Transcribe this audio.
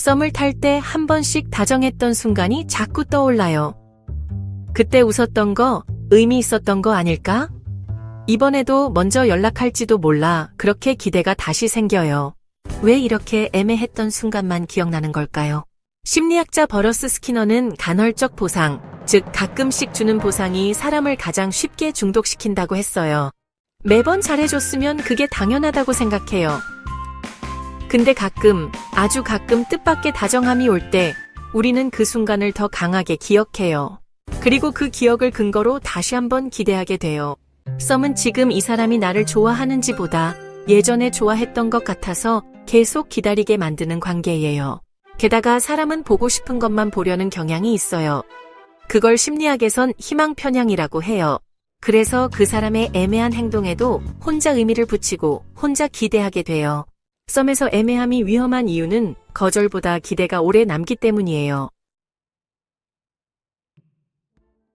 썸을 탈 때 한 번씩 다정했던 순간이 자꾸 떠올라요. 그때 웃었던 거 의미 있었던 거 아닐까? 이번에도 먼저 연락할지도 몰라 그렇게 기대가 다시 생겨요. 왜 이렇게 애매했던 순간만 기억나는 걸까요? 심리학자 버러스 스키너는 간헐적 보상, 즉 가끔씩 주는 보상이 사람을 가장 쉽게 중독시킨다고 했어요. 매번 잘해줬으면 그게 당연하다고 생각해요. 근데 가끔, 아주 가끔 뜻밖의 다정함이 올 때, 우리는 그 순간을 더 강하게 기억해요. 그리고 그 기억을 근거로 다시 한번 기대하게 돼요. 썸은 지금 이 사람이 나를 좋아하는지 보다 예전에 좋아했던 것 같아서 계속 기다리게 만드는 관계예요. 게다가 사람은 보고 싶은 것만 보려는 경향이 있어요. 그걸 심리학에선 희망 편향이라고 해요. 그래서 그 사람의 애매한 행동에도 혼자 의미를 붙이고 혼자 기대하게 돼요. 썸에서 애매함이 위험한 이유는 거절보다 기대가 오래 남기 때문이에요.